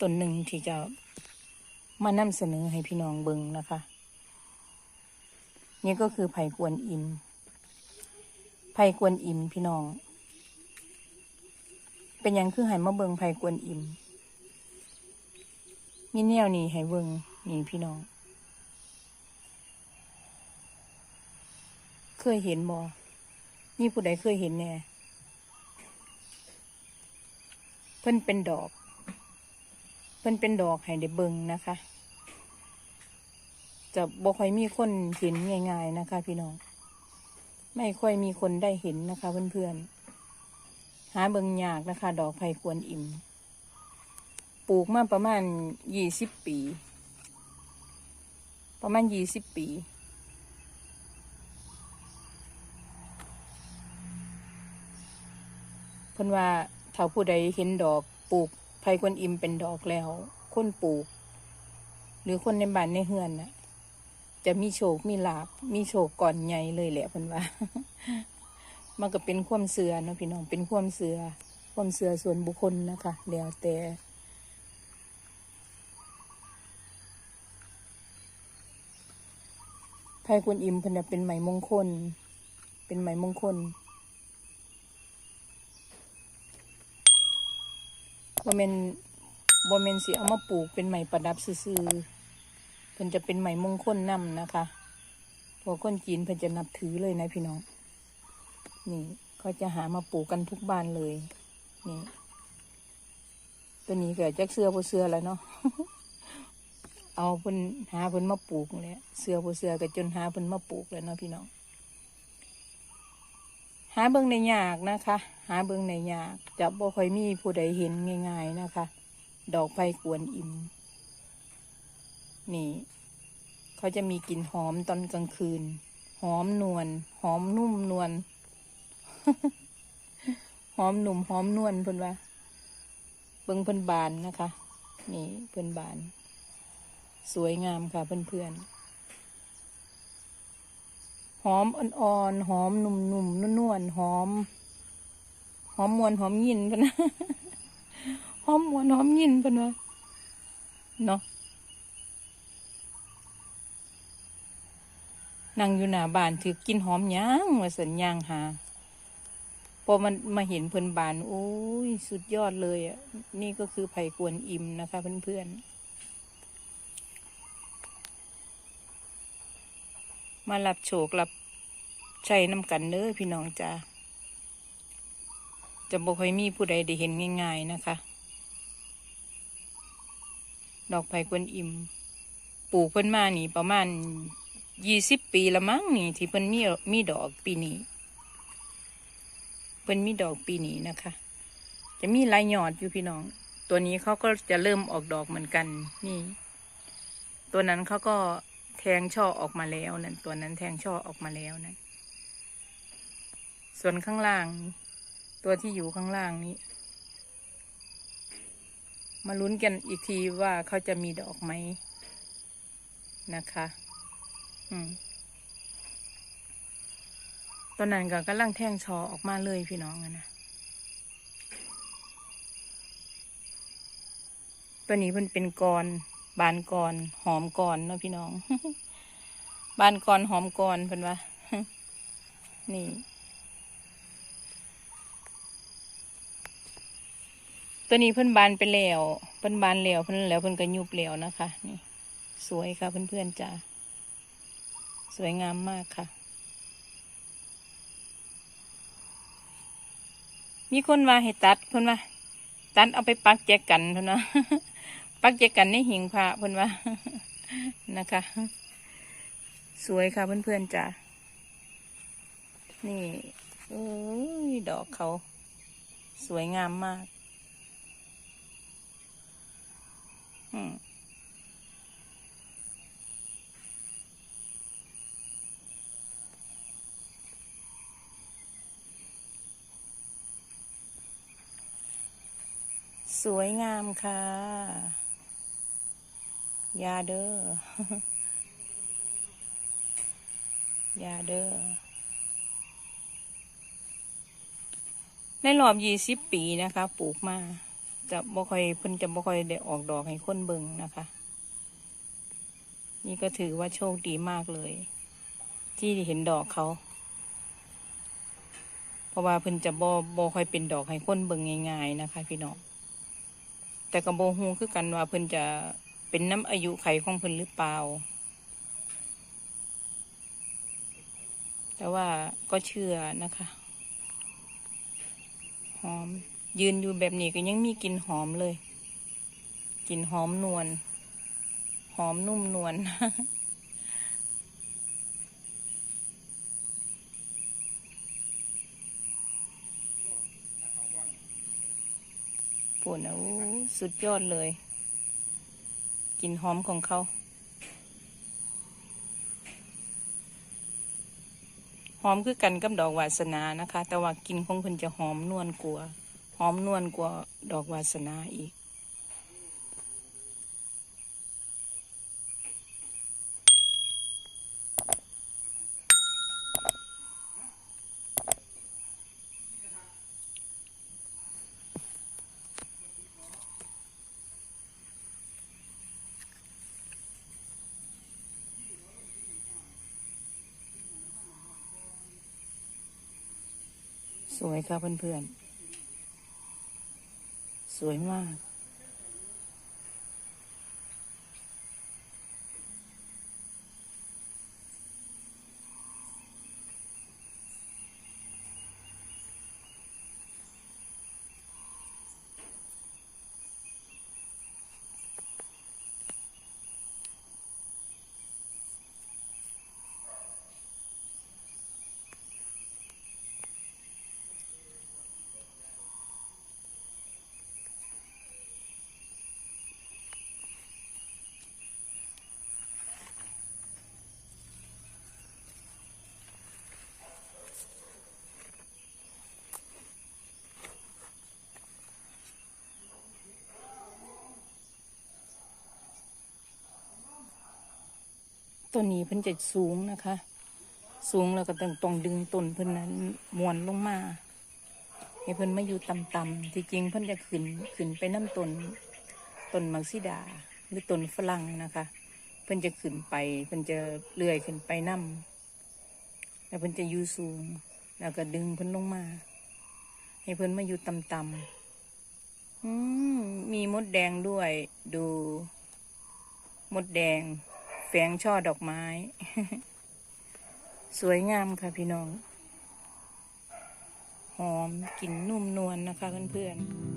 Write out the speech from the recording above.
ต้นหนึ่งที่จะมานำเสนอให้พี่น้องเบิ่งนะคะ นี่ก็คือไผ่กวนอิมไผ่กวนอิมพี่น้อง เป็นยังคือให้มาเบิ่งไผ่กวนอิมมีแนวนี่ให้เบิ่งนี่พี่น้อง เคยเห็นบ่มีผู้ใดเคยเห็นแน่เพิ่นเป็นดอก เพิ่นเป็นดอกให้ได้เบิ่งนะคะ จะบ่ค่อยมีคนเห็นง่าย ๆนะคะ พี่น้อง ไม่ค่อยมีคนได้เห็นนะคะ เพื่อนๆ หาเบิ่งยากนะคะ ดอกไผ่กวนอิ่ม ปลูกมาประมาณยี่สิบปี ประมาณยี่สิบปีเพิ่นว่าถ้าผู้ใดเห็นดอกปลูก ไผ่กวนอิมเป็นดอกแล้ว คนปลูก หรือคนในบ้านในเฮือนน่ะ จะมีโชคมีลาบมีโชคก่อนใหญ่เลยแหละเพิ่นว่า มันก็เป็นความเสือเนาะพี่น้องเป็นความเสือความเสือส่วนบุคคลนะคะแล้วแต่ไพ่คุณอิมเพิ่นน่ะเป็นไหมมงคล เป็นไหมมงคล บ่แม่นบ่แม่นสิเอามาปลูกเป็นไหมประดับซื่อๆเพิ่นจะเป็นไหมมงคลนำนะคะพวกคนจีนเพิ่นจะนับถือเลยนะพี่น้อง นี่เขาจะหามาปลูกกันทุกบ้านเลย นี่ ตัวนี้เก็จักเสื้อบ่เสื้อแล้วเนาะ เอาเพิ่นหาเพิ่นมาปลูกเลยเสื้อบ่เสื้อก็จนหาเพิ่นมาปลูกแล้วเนาะพี่น้อง หาเบิ่งในยากนะคะ หาเบิ่งในยากจะบ่ค่อยมีผู้ใดเห็นง่ายๆนะคะ ดอกไผ่กวนอิมนี่ เขาจะมีกลิ่นหอมตอนกลางคืน หอมนวลหอมนุ่มนวลหอมหนุ่มหอมนวลเพิ่นว่าเบิ่งเพิ่นบานนะคะ นี่เพิ่นบาน สวยงามค่ะเพื่อนๆ หอมอ่อนๆหอมหนุ่มๆนวลๆหอม หอมมวนหอมยินพนนะหอมมวนหอมยินเพิ่นว่าเนาะนั่งอยู่หน้าบ้านถือกินหอมย่างว่าสัญญางหาพอมันมาเห็นเพื่อนบานโอ้ยสุดยอดเลยอะ นี่ก็คือไผ่กวนอิ่มนะคะเพื่อนๆ มารับโชครับใช้น้ำกันเด้อพี่น้องจ้าจะบอกให้มีผู้ใดได้เห็นง่าย ๆนะคะ ดอกไผ่กวนอิมปลูกเพิ่นมานี่ประมาณยี่สิบปีละมั้งนี่ ที่เพิ่นมีมีดอกปีนี้เพิ่นมีดอกปีนี้นะคะ จะมีลายหยอดอยู่พี่น้อง ตัวนี้เขาก็จะเริ่มออกดอกเหมือนกัน นี่ ตัวนั้นเขาก็ แทงช่อออกมาแล้วนั่นตัวนั้นแทงช่อออกมาแล้วนั่นส่วนข้างล่าง ตัวที่อยู่ข้างล่างนี้ มาลุ้นกันอีกทีว่าเขาจะมีดอกไหมนะคะ อืมตอนนั้นก็กำลังแท่งชอออกมาเลยพี่น้องนะตัวนี้เพิ่นเป็นกร บานกรหอมกรเนาะพี่น้อง บานกรหอมกรเพิ่นว่านี่ ตัวนี้เพิ่นบานไปแล้วเพิ่นบานแล้วเพิ่นแล้วเพิ่นก็ยุบแล้วนะคะ นี่ สวยค่ะเพื่อนๆจ้าสวยงามมากค่ะ มีคนมาให้ตัดเพิ่นว่าตัดเอาไปปักแจกกันเพิ่นว่า ปักแจกันในหิงพระเพิ่อนว่านะคะ สวยค่ะเพื่อนๆจ้ะนี่เอ้ยดอกเขา สวยงามมากอืมสวยงามค่ะ ยาเด้อยาเด้อในรอบยี่สิบปีนะคะ ปลูกมา จะบ่ค่อยเพิ่นจะบ่ค่อยได้ออกดอกให้คนเบิ่งนะคะ นี่ก็ถือว่าโชคดีมากเลย ที่เห็นดอกเขา เพราะว่าเพิ่นจะบ่บ่ค่อยเป็นดอกให้คนเบิ่งง่ายๆนะคะ พี่น้องแต่ก็บ่ฮู้คือกันว่าเพิ่นจะ เป็นน้ำอายุไขของเพิ่นหรือเปล่า แต่ว่าก็เชื่อนะคะ หอม ยืนอยู่แบบนี้ก็ยังมีกลิ่นหอมเลยกลิ่นหอมนวล หอมนุ่มนวลปวดนอู้สุดยอดเลย กลิ่นหอมของเขา หอมคือกันกับดอกวาสนานะคะ แต่ว่ากลิ่นของเพิ่นจะหอมนวลกว่า หอมนวลกว่าดอกวาสนาอีก สวยค่ะเพื่อนๆ สวยมาก ต้นนี้เพิ่นจะสูงนะคะ สูงแล้วก็ต้องต้องดึงต้นเพิ่นนั้นมวนลงมาให้เพิ่นมาอยู่ต่ำๆที่จริงเพิ่นจะขึ้นขึ้นไปน้ำต้นต้นมักซิดาหรือต้นฝรั่งนะคะ เพิ่นจะขึ้นไป เพิ่นจะเลื่อยขึ้นไปน้ำแล้วเพิ่นจะอยู่สูง แล้วก็ดึงเพิ่นลงมา ให้เพิ่นมาอยู่ต่ำๆอืมมีมดแดงด้วย ดู มดแดง แฝงช่อดอกไม้ สวยงามค่ะพี่น้อง หอมกลิ่นนุ่มนวลนะคะเพื่อนๆ